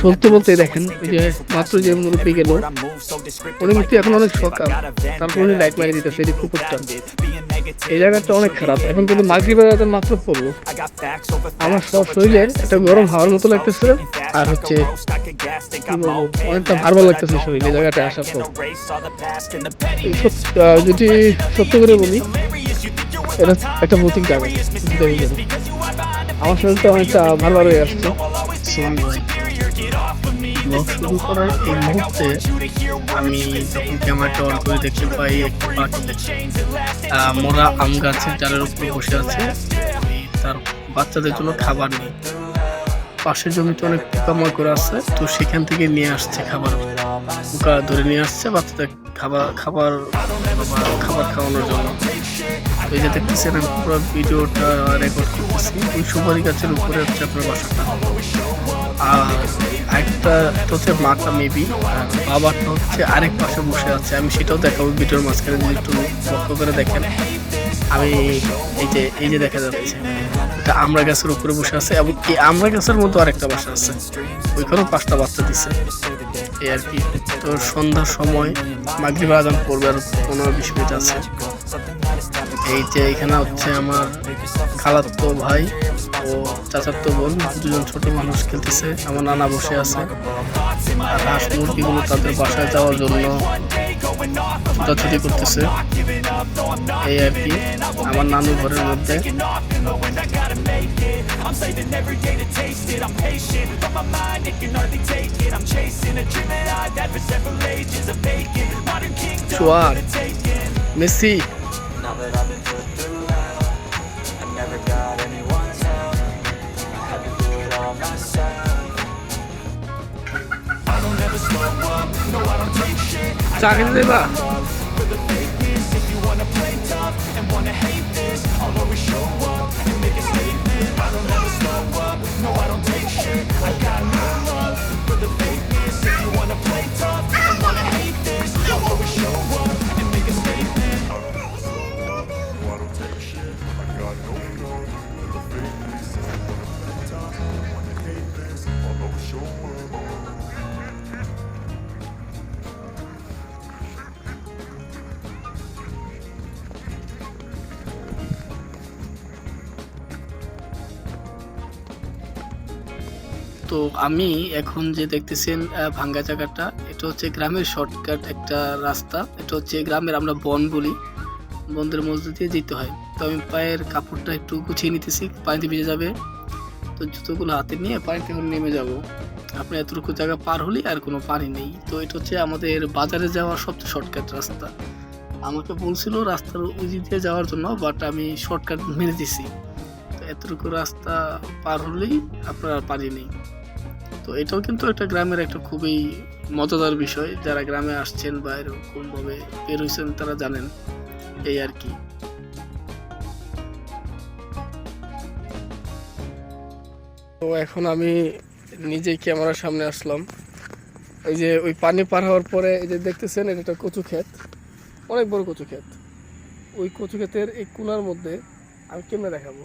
সত্যি বলতে দেখেন, যে মাত্র যে মুরব্বী গেল, উনি কিন্তু এখন অনেক সকাল তারপর উনি লাইট মারি দিতেছে এটি পুকুরটা এই জায়গাটা অনেক খারাপ, এখন কিন্তু মাগরি বেড়াতে মাত্র পড়ল, আমার সব শরীরের একটা গরম হাওয়ার মতো লাগতেছে, আর হচ্ছে অনেকটা ভালো লাগতেছে শরীর, এই জায়গাটা আসার পর। যদি সত্য করে বলি, এটা একটা ভৌতিক জায়গা আমার শরীরটা অনেকটা ভালো ভালো হয়ে আসছে। ব্লগ শুরু করার এই মুহূর্তে আমি যখন ক্যামেরাটা অন করে দেখতে পাই একটি পাখি মোরা আম গাছের ডালের উপর বসে আছে। তার বাচ্চাদের জন্য খাবার নেই। পাশের জমিতে অনেক পোকামাকড় আছে, তো সেখান থেকে নিয়ে আসছে খাবার। পোকা ধরে নিয়ে আসছে বাচ্চাদের খাবার খাবার খাবার খাওয়ানোর জন্য। এই যে দেখতেছেন, আমি পুরো ভিডিওটা রেকর্ড করতেছি। ওই সুপারি গাছের উপরে হচ্ছে আপনার বাসাটা। একটা হচ্ছে মাটা মেবি বাবাটা হচ্ছে আরেক পাশে বসে আছে। আমি সেটাও দেখাবো, ভিডিওর মাঝখানে যদি একটু লক্ষ্য করে দেখেন। আমি এই যে এই যে দেখা যাচ্ছে, এটা আমরা গাছের উপরে বসে আছে এবং এই আমরা গাছের মধ্যে আরেকটা বাসা আছে। ওইখানেও পাঁচটা বাচ্চা দিচ্ছে এই আর কি তো সন্ধ্যার সময় মাগরিব আজান পড়বে আর পনেরো বিশ মিনিট আছে। এই যে এখানে হচ্ছে আমার খালাতো ভাই ও চাচাতো বোন, দুজন ছোট মানুষ খেলতেছে, আমার নানা বসে আছে। আর হাঁস মুরগিগুলো তাদের বাসায় যাওয়ার জন্য ছুটাছুটি করতেছে। এই আর কি, আমার নানু ঘরের মধ্যে। that I've been put through hell I never got anyone's help I had to do it all myself. I don't ever slow up, no I don't take shit. Talking to For the fake if you wanna play tough And wanna hate this, I'll always show up And make a statement I don't ever slow up, no I don't take shit. I got no তো আমি এখন যে দেখতেছেন ভাঙ্গা জায়গাটা, এটা হচ্ছে গ্রামের শর্টকাট একটা রাস্তা। এটা হচ্ছে গ্রামের আমরা বন বলি। বনদের মধ্যে দিয়ে যেতে হয়। তো আমি পায়ের কাপড়টা একটু গুছিয়ে নিতেছি, পানিতে ভিজে যাবে। তো জুতোগুলো হাতে নিয়ে পানিতে এখন নেমে যাব। আপনি এতটুকু জায়গা পার হলেই আর কোনো পানি নেই। তো এটা হচ্ছে আমাদের বাজারে যাওয়ার সবচেয়ে শর্টকাট রাস্তা। আমাকে বলছিল রাস্তার উজি দিয়ে যাওয়ার জন্য বাট আমি শর্টকাট মেরে দিছি। এতটুকু রাস্তা পার হলেই আপনার পানি নেই। তো এটাও কিন্তু একটা গ্রামের একটা খুবই মজাদার বিষয়। যারা গ্রামে আসছেন বা এরকমভাবে বের হয়েছেন তারা জানেন এই আর কি। তো এখন আমি নিজেই ক্যামেরার সামনে আসলাম। এই যে ওই পানি পার হওয়ার পরে এই যে দেখতেছেন, এটা একটা কচু ক্ষেত। অনেক বড় কচু ক্ষেত। ওই কচু ক্ষেতের এই কোনার মধ্যে আমি কেমনে দেখাবো?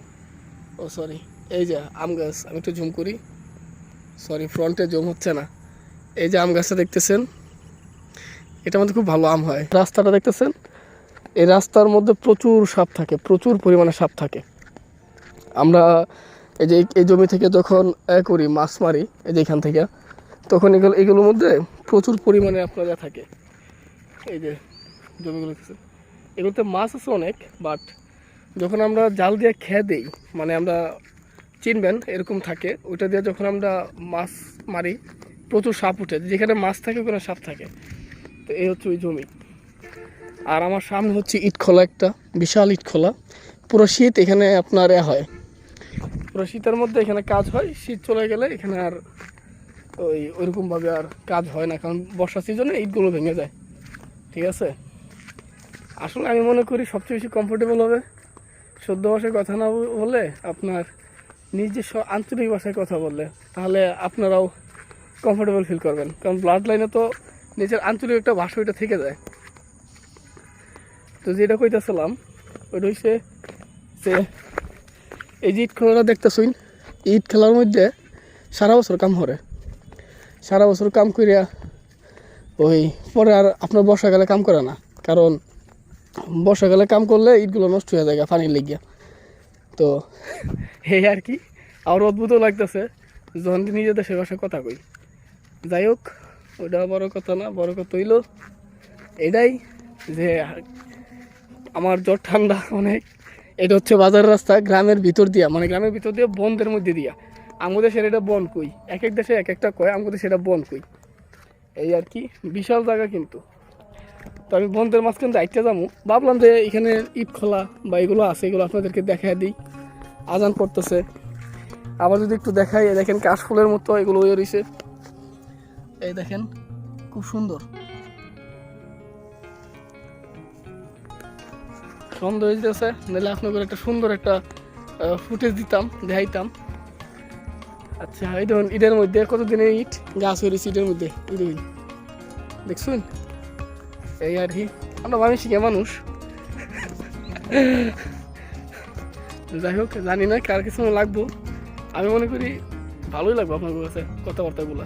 ও সরি এই যে আম গাছ, আমি একটু জুম করি। সরি ফ্রন্টে জম হচ্ছে না। এই যে আম গাছটা দেখতেছেন এটা মধ্যে খুব ভালো আম হয়। রাস্তাটা দেখতেছেন, এই রাস্তার মধ্যে প্রচুর সাপ থাকে, প্রচুর পরিমাণে সাপ থাকে। আমরা এই যে এই- জমি থেকে যখন এ করি, মাছ মারি, এই যে এখান থেকে, তখন এগুলো, এগুলোর মধ্যে প্রচুর পরিমাণে আপনার ইয়া থাকে। এই যে জমিগুলো। এগুলোতে মাছ আছে অনেক বাট যখন আমরা জাল দিয়ে খেয়ে দেই মানে আমরা চিনবেন, এরকম থাকে। ওইটা দিয়ে যখন আমরা মাছ মারি, প্রচুর সাপ উঠে। যেখানে মাছ থাকে, ওখানে সাপ থাকে। তো এই হচ্ছে ওই জমি। আর আমার সামনে হচ্ছে ইটখোলা একটা, বিশাল ইটখোলা পুরো শীত এখানে আপনার এ হয়। পুরো শীতের মধ্যে এখানে কাজ হয়। শীত চলে গেলে এখানে আর ওই, ওইরকমভাবে আর কাজ হয় না। কারণ বর্ষা সিজনে ইটগুলো ভেঙে যায়। ঠিক আছে? আসলে আমি মনে করি সবচেয়ে বেশি কমফোর্টেবল হবে। সদ্য ভাষায় কথা না বলে আপনার নিজস্ব আঞ্চলিক ভাষায় কথা বললে, তাহলে আপনারাও কমফোর্টেবল ফিল করবেন। কারণ ব্লাড লাইনে তো নিজের আঞ্চলিক একটা ভাষা ওইটা থেকে যায়। তো যেটা কইতেছিলাম, ওইটা হচ্ছে যে, এই যে ইট খেলাটা দেখতেছুন ইট খেলার মধ্যে সারা বছর কাম করে। সারা বছর কাম করিয়া ওই পরে আর আপনার বর্ষাকালে কাম করে না। কারণ বর্ষাকালে কাম করলে ইটগুলো নষ্ট হয়ে যায় পানির লেগিয়া। তো। এই আর কি আর অদ্ভুতও লাগতেছে, যখন কি নিজের দেশের ভাষায় কথা কই। যাই হোক ওটা বড় কথা না, বড় কথা হইল এটাই যে আমার জ্বর ঠান্ডা অনেক, এটা হচ্ছে বাজার রাস্তা, গ্রামের ভিতর দিয়া মানে গ্রামের ভিতর দিয়ে, বনদের মধ্যে দিয়া। আমাদের সেটা এটা বন কই এক এক দেশে এক একটা কয় আমাদের সেটা বন কই। এই আর কি, বিশাল জায়গা কিন্তু। তো আমি বন্ধের মাঝখান আইটা যাব। ভাবলাম যে এখানে ইট খোলা বা এগুলো আছে, এগুলো আপনাদেরকে দেখায় দিই। আজান করতেছে আবার যদি একটু দেখাই দেখেন কাশফুলের মতো এগুলো হয়ে রয়েছে। এই দেখেন, খুব সুন্দর। সন্ধ্যা হয়ে যেতেছে নাহলে আপনাদের একটা সুন্দর একটা ফুটেজ দিতাম, দেখাইতাম। আচ্ছা এই দেখুন ইটের মধ্যে, কতদিনের ইট গাছ হয়ে রয়েছে ইটের মধ্যে দেখুন দেখছুন? এই আর কি। আমরা মানুষ শিখে মানুষ। যাই হোক, জানি না কার কিছু লাগবো। আমি মনে করি ভালোই লাগবো আপনার কাছে কথাবার্তাগুলো।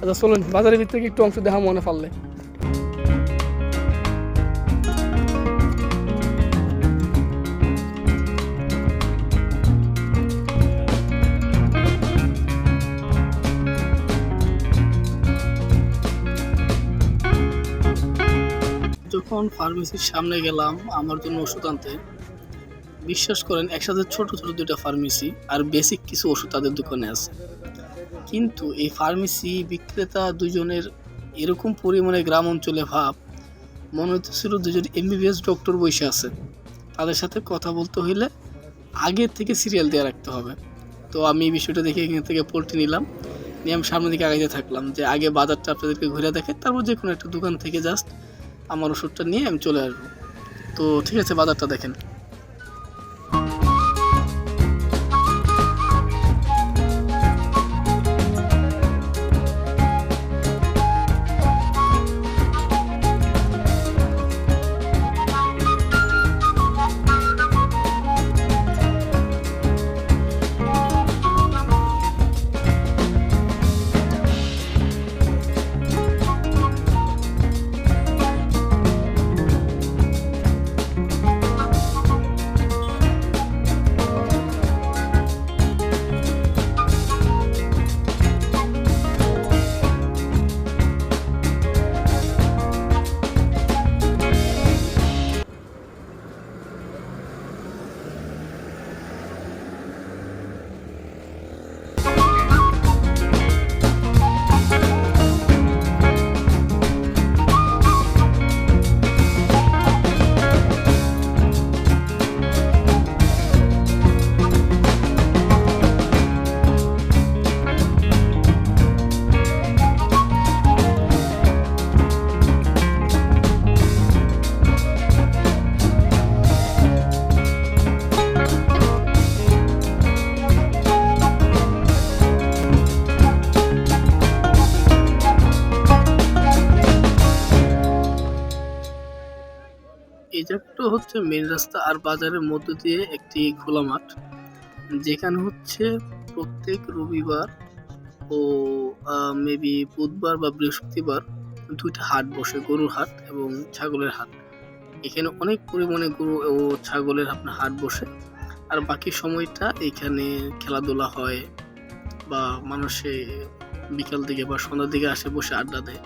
আচ্ছা চলুন, বাজারের ভিতরে একটু অংশ দেখা মনে পারলে যখন ফার্মেসির সামনে গেলাম, আমার জন্য ওষুধ আনতে, বিশ্বাস করেন, একসাথে ছোট ছোট দুইটা ফার্মেসি আর বেসিক কিছু ওষুধ তাদের দোকানে আছে। কিন্তু এই ফার্মেসি বিক্রেতা দুজনের এরকম পরিমাণে গ্রাম অঞ্চলে ভাব, মনে হতেছিল দুজন এমবিবিএস ডক্টর বসে আছে। তাদের সাথে কথা বলতে হইলে আগে থেকে সিরিয়াল দিয়ে রাখতে হবে। তো আমি এই বিষয়টা দেখে এখান থেকে পোল্ট্রি নিলাম, নিয়ে আমি সামনের দিকে আগাইতে থাকলাম যে আগে বাজারটা আপনাদেরকে ঘুরে দেখে তারপর যে কোনো একটা দোকান থেকে জাস্ট আমার ওষুধটা নিয়ে আমি চলে আসব। তো ঠিক আছে বাজারটা দেখেন। হচ্ছে মেন রাস্তা আর বাজারের মধ্য দিয়ে একটি খোলা মাঠ। যেখানে হচ্ছে প্রত্যেক রবিবার ও মেবি বুধবার বা বৃহস্পতিবার দুইটা হাট বসে, গরুর হাট এবং ছাগলের হাট। এখানে অনেক পরিমাণে গরু ও ছাগলের আপনার হাট বসে। আর বাকি সময়টা এখানে খেলাধুলা হয় বা মানুষে বিকাল দিকে বা সন্ধ্যার দিকে আসে বসে আড্ডা দেয়।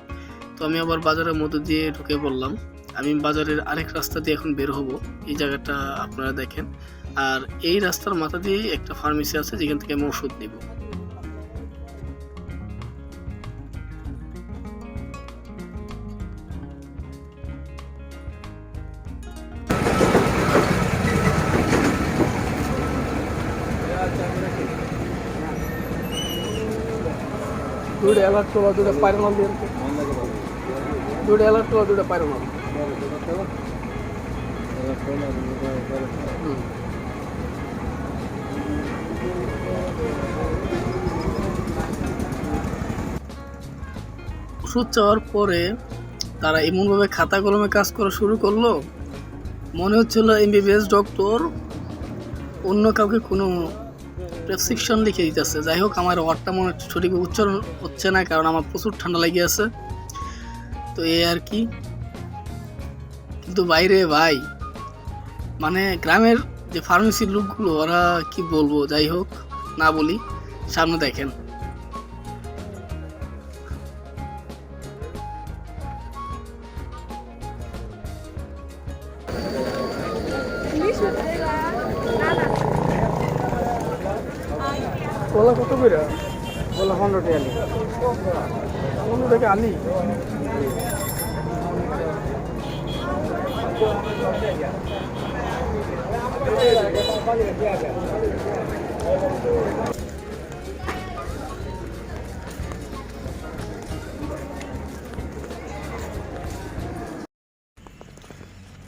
তো আমি আবার বাজারের মধ্যে দিয়ে ঢুকে পড়লাম। আমি বাজারের আরেক রাস্তা দিয়ে এখন বের হব। এই জায়গাটা আপনারা দেখেন। আর এই রাস্তার মাথা দিয়েই একটা ফার্মেসি আছে, যেখান থেকে আমি ওষুধ নিব। দুইটা অ্যালার্ট তোলা, দুইটা পায়রামাল দিয়ে দুইটা অ্যালার্ট তোলা, দুইটা পায়রামাল। হুম ওষুধ চাওয়ার পরে তারা এমনভাবে খাতা কলমে কাজ করা শুরু করল। মনে হচ্ছিল এমবিবিএস ডক্টর অন্য কাউকে কোনো প্রেসক্রিপশন লিখে দিতেছে। যাই হোক, আমার ওয়ার্ডটা মনে হচ্ছে সঠিক উচ্চারণ হচ্ছে না, কারণ আমার প্রচুর ঠান্ডা লেগে আছে। তো এই আর কি। কিন্তু বাইরে ভাই। মানে গ্রামের যে ফার্মেসির লোকগুলো, ওরা কি বলব, যাই হোক, না বলি, সামনে দেখেন। কলা কত করে? পনেরো টাকা আলি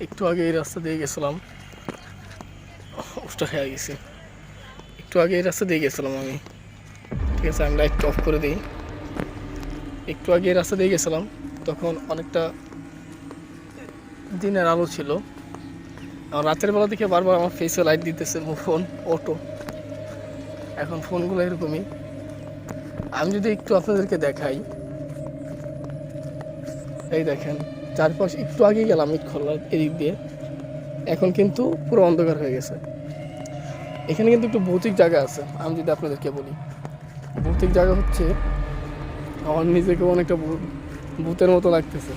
একটু আগে এই রাস্তা দিয়ে গেছিলাম। ওটা খেয়ে গেছি। একটু আগে এই রাস্তা দিয়ে গেছিলাম আমি। ঠিক আছে, আমি লাইট অফ করে দিই। একটু আগে এই রাস্তা দিয়ে গেছিলাম, তখন অনেকটা দিনের আলো ছিল। আর রাতের বেলা থেকে বারবার আমার ফেসে লাইট দিতেছে ফোন অটো এখন ফোনগুলো এরকমই। আমি যদি একটু আপনাদেরকে দেখাই। এই দেখেন, চারপাশ একটু আগে গেলাম খোলার এদিক দিয়ে। এখন কিন্তু পুরো অন্ধকার হয়ে গেছে। এখানে কিন্তু একটু ভৌতিক জায়গা আছে, আমি যদি আপনাদেরকে বলি। ভৌতিক জায়গা হচ্ছে, আমার নিজেকে অনেকটা ভূতের মতো লাগতেছে।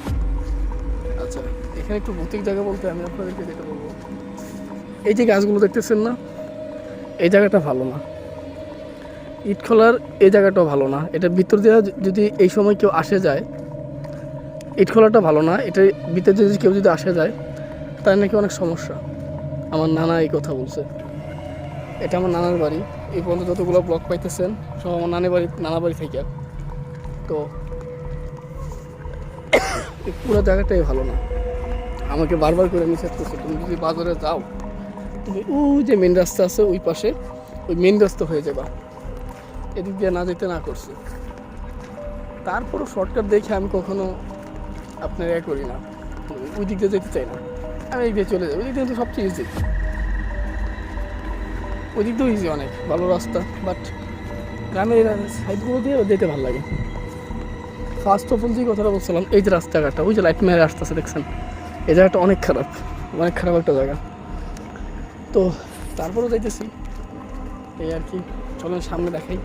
আচ্ছা এখানে একটু ভৌতিক জায়গা বলতে আমি আপনাদেরকে যেটা বলব। এই যে গাছগুলো দেখতেছেন না, এই জায়গাটা ভালো না। ইট খোলার এই জায়গাটাও ভালো না। এটা ভিতর দিয়ে যদি এই সময় কেউ আসে যায়, ইট খোলাটা ভালো না। এটা ভিতরে যদি কেউ যদি আসে যায়, তার নাকি অনেক সমস্যা। আমার নানা এই কথা বলছে। এটা আমার নানার বাড়ি। এই পর্যন্ত যতগুলো ব্লক পাইতেছেন, সব আমার নানি বাড়ি, নানা বাড়ি থেকে। তো পুরো জায়গাটাই ভালো না। আমাকে বারবার করে নিষেধ করছে, তুমি যদি বাজারে যাও তুমি ও যে মেন রাস্তা আছে ওই পাশে, ওই মেন রাস্তা হয়ে যাবা। এদিক দিয়ে না যেতে না করছে। তারপরও শর্টকাট দেখে আমি কখনো আপনার এ করি না। ওই দিক দিয়ে যেতে চাই না। আমি এই দিয়ে চলে যাই ওই দিক দিয়ে সবচেয়ে ইজি ওই দিক দিয়েও ইজি অনেক। ভালো রাস্তা বাট গ্রামের সাইডগুলো দিয়ে যেতে ভালো লাগে। ফার্স্ট অফ অল যে কথাটা বলছিলাম, এই যে রাস্তাঘাটটা, ওই যে লাইট মেরে আছে, দেখছেন? এই জায়গাটা অনেক খারাপ। অনেক খারাপ একটা জায়গা। তো তারপরেও যাইতেছি। এই আর কি চলেন সামনে দেখাই।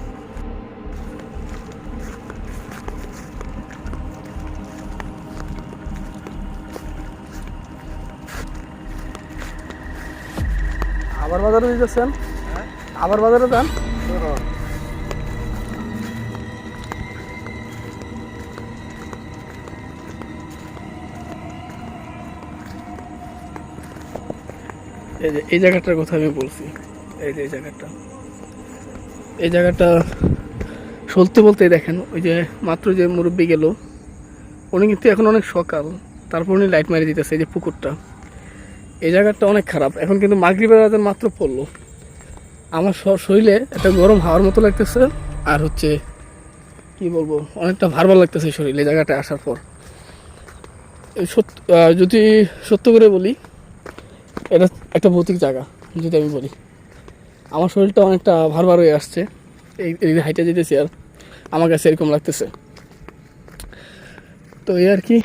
আবার বাজারে যেতেছেন আবার বাজারে যান? এই যে, এই জায়গাটার কথা আমি বলছি। এই যে, এই জায়গাটা। এই জায়গাটা সত্যি বলতে দেখেন, ওই যে মাত্র যে মুরব্বী গেল, উনি কিন্তু এখন অনেক সকাল, তারপর উনি লাইট মারি দিতেছে এই যে পুকুরটা। এই জায়গাটা অনেক খারাপ, এখন কিন্তু মাগরিবের আজান মাত্র পড়ল। আমার শরীরে একটা গরম হাওয়ার মতো লাগতেছে, আর হচ্ছে, কি বলব, অনেকটা ভারবার লাগতেছে শরীরে এই জায়গাটায় আসার পর। সত্য যদি সত্য করে বলি এটা একটা ভৌতিক জায়গা, যদি আমি বলি। আমার শরীরটা অনেকটা ভারবার হয়ে আসছে। এই এই হাইটে যেতেছি আর আমার কাছে এরকম লাগতেছে। তো এই আর কি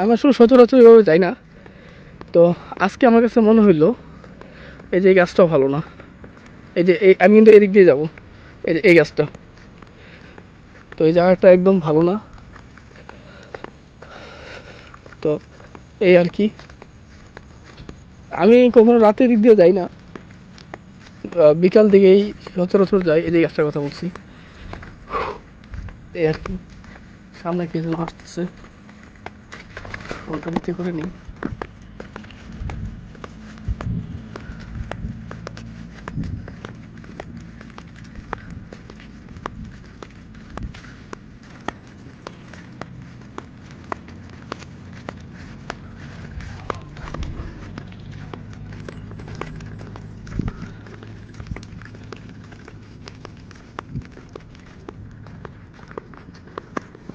আমি আসলে সচরাচর এভাবে যাই না। তো আজকে আমার কাছে মনে হইল, এই যে এই গাছটাও ভালো না। এই যে এই, আমি কিন্তু এদিক দিয়ে যাব। এই যে এই গাছটা। তো এই জায়গাটা একদম ভালো না। তো এই আর কি আমি কখনো রাতের দিক দিয়ে যাই না। বিকাল দিকেই সচরাচর যাই, এই যে গাছটার কথা বলছি। এই আর কি। সামনে কে যেন আসতেছে ফোনটা নিচে করে নিই।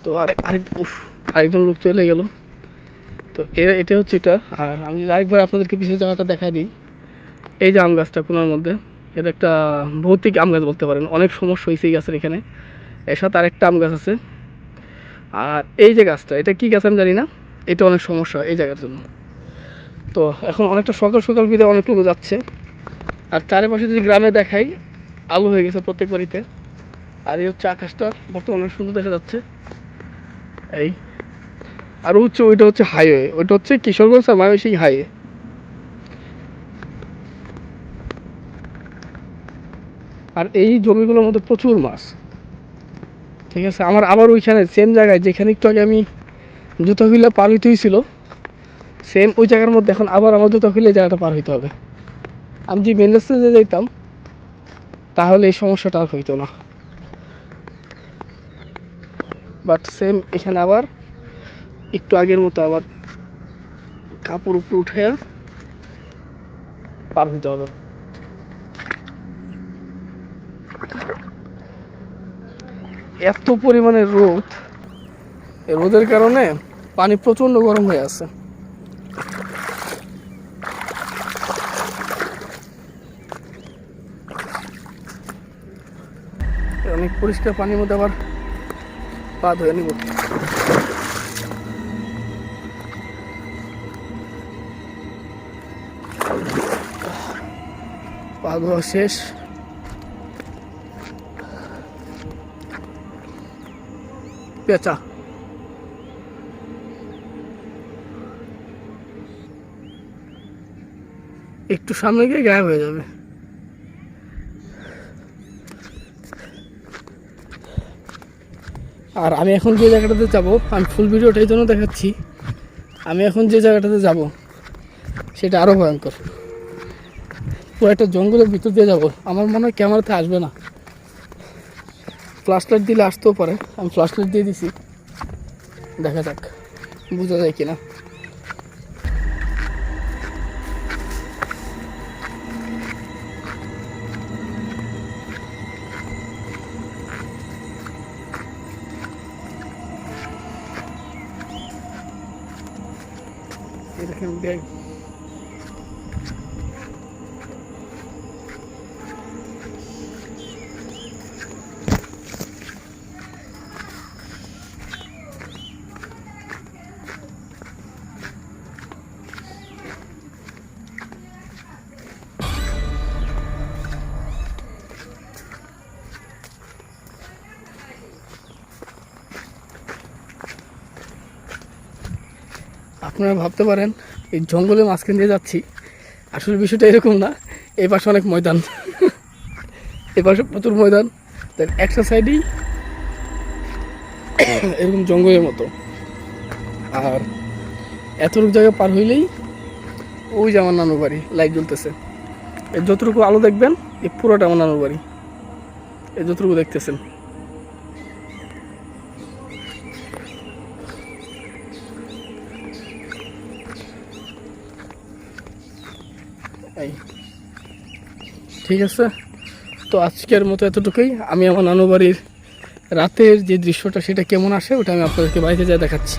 তো আর আরেক আরেকজন লোক চলে গেল। তো এটা হচ্ছে এটা। আর আমি আরেকবার আপনাদেরকে পিছিয়ে জায়গাটা দেখাই দিই। এই যে আম গাছটা কোনার মধ্যে, এটা একটা ভৌতিক আম গাছ বলতে পারেন। অনেক সমস্যা হয়েছে এই গাছের এখানে। এর সাথে আরেকটা আম গাছ আছে। আর এই যে গাছটা, এটা কি গাছ আমি জানি না। এটা অনেক সমস্যা এই জায়গার জন্য। তো এখন অনেকটা সকাল সকাল বিদে অনেক লোক যাচ্ছে। আর চারিপাশে যদি গ্রামে দেখাই, আলো হয়ে গেছে প্রত্যেক বাড়িতে। আর এই হচ্ছে আকাশটা, বর্তমানে সুন্দর দেখা যাচ্ছে। এই। আর হচ্ছে ওইটা হচ্ছে হাইওয়ে ওইটা হচ্ছে কিশোরগঞ্জ আর ময়মনসিংহ হাইওয়ে আর এই জমিগুলোর মধ্যে প্রচুর মাছ। ঠিক আছে, আমার আবার ওইখানে সেম জায়গায়, যেখানে একটু আগে আমি জুতো পার হইতে হয়েছিল সেম ওই জায়গার মধ্যে এখন আবার আমার জুতো খুলে জায়গাটা পার হইতে হবে। আমি যে মেন রাস্তায় যেতাম তাহলে এই সমস্যাটা আর হইতো না। বাট সেম এখানে আবার একটু আগের মতো আবার কাপড় উপরে উঠে পার হইতে হবে। এত পরিমাণে রোদ। রোদের কারণে পানি প্রচণ্ড গরম হয়ে আছে। অনেক পরিষ্কার পানির মধ্যে আবার পা ধুয়ে নিব। পা ধোয়া শেষ। পেঁচা। একটু সামনে গিয়ে গায়েব হয়ে যাবে। আর আমি এখন যে জায়গাটাতে যাব, আমি ফুল ভিডিওটা এই জন্য দেখাচ্ছি। আমি এখন যে জায়গাটাতে যাব, সেটা আরও ভয়ঙ্কর। পুরো একটা জঙ্গলের ভিতর দিয়ে যাব, আমার মনে হয় ক্যামেরাতে আসবে না। ফ্ল্যাশ লাইট দিলে আসতেও পারে, আমি ফ্ল্যাশ লাইট দিয়ে দিছি। দেখা যাক, বোঝা যায় কিনা। আপনারা ভাবতে পারেন, এই জঙ্গলের মাঝখান দিয়ে যাচ্ছি। আসলে বিষয়টা এরকম না, এই পাশে অনেক ময়দান। এই পাশে প্রচুর ময়দান। দেন একটা সাইডেই এরকম জঙ্গলের মতো। আর এতটুকু জায়গা পার হইলেই ওই যে আমার নানুর বাড়ি লাইট জ্বলতেছে। যতটুকু আলো দেখবেন, এই পুরোটা আমার নানুর বাড়ি। এই যতটুকু দেখতেছেন। ঠিক আছে? তো আজকের মতো এতটুকুই। আমি আমার নানু বাড়ির রাতের যে দৃশ্যটা, সেটা কেমন আসে, ওটা আমি আপনাদেরকে বাড়িতে যা দেখাচ্ছি।